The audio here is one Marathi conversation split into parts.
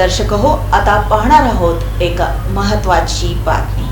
दर्शक हो आता पाहणार आहोत एक महत्वाची बातमी.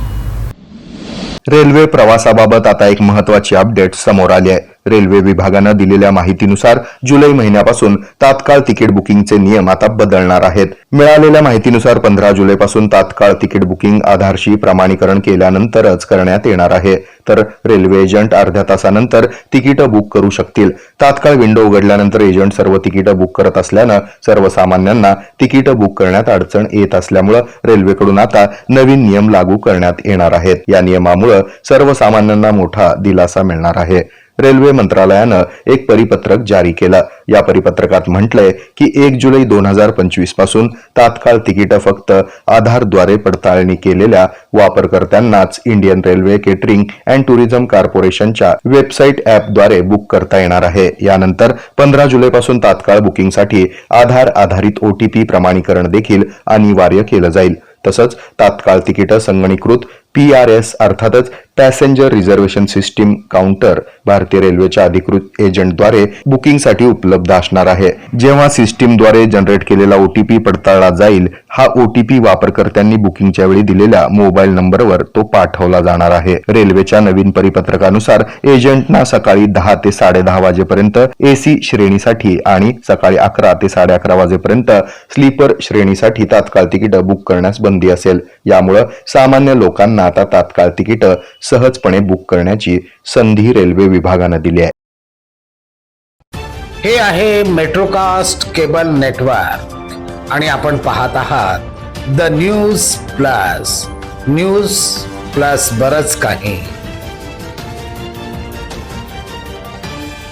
रेल्वे प्रवासाबाबत आता एक महत्वाची अपडेट समोर आली आहे. रेल्वे विभागानं दिलेल्या माहितीनुसार जुलै महिन्यापासून तात्काळ तिकीट बुकिंगचे नियम आता बदलणार आहेत. मिळालेल्या माहितीनुसार पंधरा जुलैपासून तात्काळ तिकीट बुकिंग आधारशी प्रमाणीकरण केल्यानंतरच करण्यात येणार आहे. तर रेल्वे एजंट अर्ध्या तासानंतर तिकीटं बुक करू शकतील. तात्काळ विंडो उघडल्यानंतर एजंट सर्व तिकीटं बुक करत असल्यानं सर्वसामान्यांना तिकीटं बुक करण्यात अडचण येत असल्यामुळं रेल्वेकडून आता नवीन नियम लागू करण्यात येणार आहेत. या नियमामुळं सर्वसामान्यांना मोठा दिलासा मिळणार आहे. रेल्वे मंत्रालयानं एक परिपत्रक जारी केलं. या परिपत्रकात म्हटलंय की एक जुलै दोन हजार पंचवीसपासून तात्काळ तिकीटं फक्त आधारद्वारे पडताळणी केलेल्या वापरकर्त्यांनाच Indian railway catering and tourism कॉर्पोरेशनच्या वेबसाईट ॲपद्वारे बुक करता येणार आहे. यानंतर पंधरा जुलैपासून तात्काळ बुकिंगसाठी आधार आधारित ओटीपी प्रमाणीकरण देखील अनिवार्य केलं जाईल. तसंच तात्काळ तिकीटं संगणीकृत पी आर एस अर्थातच पॅसेंजर रिझर्वेशन सिस्टीम काउंटर भारतीय रेल्वेच्या अधिकृत एजंटद्वारे बुकिंगसाठी उपलब्ध असणार आहे. जेव्हा सिस्टीमद्वारे जनरेट केलेला ओटीपी पडताळला जाईल हा ओटीपी वापरकर्त्यांनी बुकिंगच्या वेळी दिलेल्या मोबाईल नंबरवर तो पाठवला जाणार आहे. रेल्वेच्या नवीन परिपत्रकानुसार एजंटना सकाळी दहा ते साडेदहा वाजेपर्यंत एसी श्रेणीसाठी आणि सकाळी अकरा ते साडे अकरा वाजेपर्यंत स्लीपर श्रेणीसाठी तात्काळ तिकीट बुक करण्यास बंदी असेल. यामुळं सामान्य लोकांना आता तात्काळ तिकीटं सहजपणे बुक करण्याची संधी रेल्वे विभागानं दिली आहे. हे आहे मेट्रोकास्ट केबल नेटवर्क. आणि आपण पाहत आहात the news plus. News plus बरच काही.